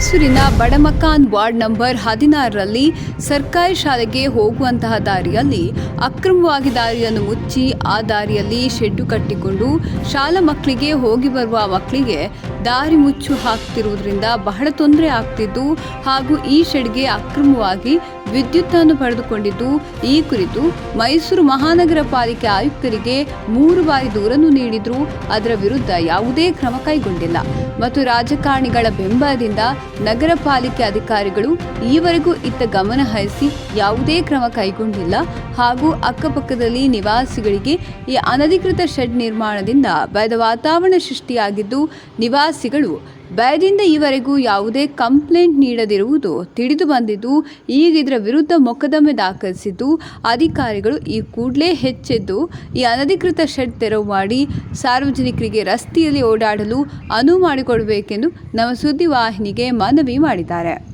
ಮೈಸೂರಿನ ಬಡಮಕಾನ್ ward number ಹದಿನಾರರಲ್ಲಿ ಸರ್ಕಾರಿ ಶಾಲೆಗೆ ಹೋಗುವಂತಹ ದಾರಿಯಲ್ಲಿ ಅಕ್ರಮವಾಗಿ ದಾರಿಯನ್ನು ಮುಚ್ಚಿ ಆ ದಾರಿಯಲ್ಲಿ ಶೆಡ್ಡು ಕಟ್ಟಿಕೊಂಡು ಶಾಲಾ ಮಕ್ಕಳಿಗೆ ಹೋಗಿ ಬರುವ ಮಕ್ಕಳಿಗೆ ದಾರಿ ಮುಚ್ಚು ಹಾಕ್ತಿರುವುದರಿಂದ ಬಹಳ ತೊಂದರೆ ಆಗ್ತಿದ್ದು ಹಾಗೂ ಈ ಶೆಡ್ಗೆ ಅಕ್ರಮವಾಗಿ ವಿದ್ಯುತ್ತನ್ನು ಪಡೆದುಕೊಂಡಿದ್ದು, ಈ ಕುರಿತು ಮೈಸೂರು ಮಹಾನಗರ ಪಾಲಿಕೆ ಆಯುಕ್ತರಿಗೆ ಮೂರು ಬಾರಿ ದೂರನ್ನು ನೀಡಿದ್ರು ಅದರ ವಿರುದ್ಧ ಯಾವುದೇ ಕ್ರಮ ಕೈಗೊಂಡಿಲ್ಲ. ಮತ್ತು ರಾಜಕಾರಣಿಗಳ ಬೆಂಬಲದಿಂದ ನಗರ ಪಾಲಿಕೆ ಅಧಿಕಾರಿಗಳು ಈವರೆಗೂ ಇತ್ತ ಗಮನ ಹರಿಸಿ ಯಾವುದೇ ಕ್ರಮ ಕೈಗೊಂಡಿಲ್ಲ ಹಾಗೂ ಅಕ್ಕಪಕ್ಕದಲ್ಲಿ ನಿವಾಸಿಗಳಿಗೆ ಈ ಅನಧಿಕೃತ ಶೆಡ್ ನಿರ್ಮಾಣದಿಂದ ಭಯದ ವಾತಾವರಣ ಸೃಷ್ಟಿಯಾಗಿದ್ದು ನಿವಾಸಿಗಳು ಭಯದಿಂದ ಈವರೆಗೂ ಯಾವುದೇ ಕಂಪ್ಲೇಂಟ್ ನೀಡದಿರುವುದು ತಿಳಿದು ಬಂದಿದ್ದು, ಈಗ ಇದರ ವಿರುದ್ಧ ಮೊಕದ್ದಮೆ ದಾಖಲಿಸಿದ್ದು, ಅಧಿಕಾರಿಗಳು ಈ ಕೂಡಲೇ ಹೆಚ್ಚೆದ್ದು, ಈ ಅನಧಿಕೃತ ಶೆಡ್ ತೆರವು ಮಾಡಿ ಸಾರ್ವಜನಿಕರಿಗೆ ರಸ್ತೆಯಲ್ಲಿ ಓಡಾಡಲು ಅನುವು ಮಾಡಿಕೊಡಬೇಕೆಂದು ನಮ್ಮ ಸುದ್ದಿವಾಹಿನಿಗೆ ಮನವಿ ಮಾಡಿದ್ದಾರೆ.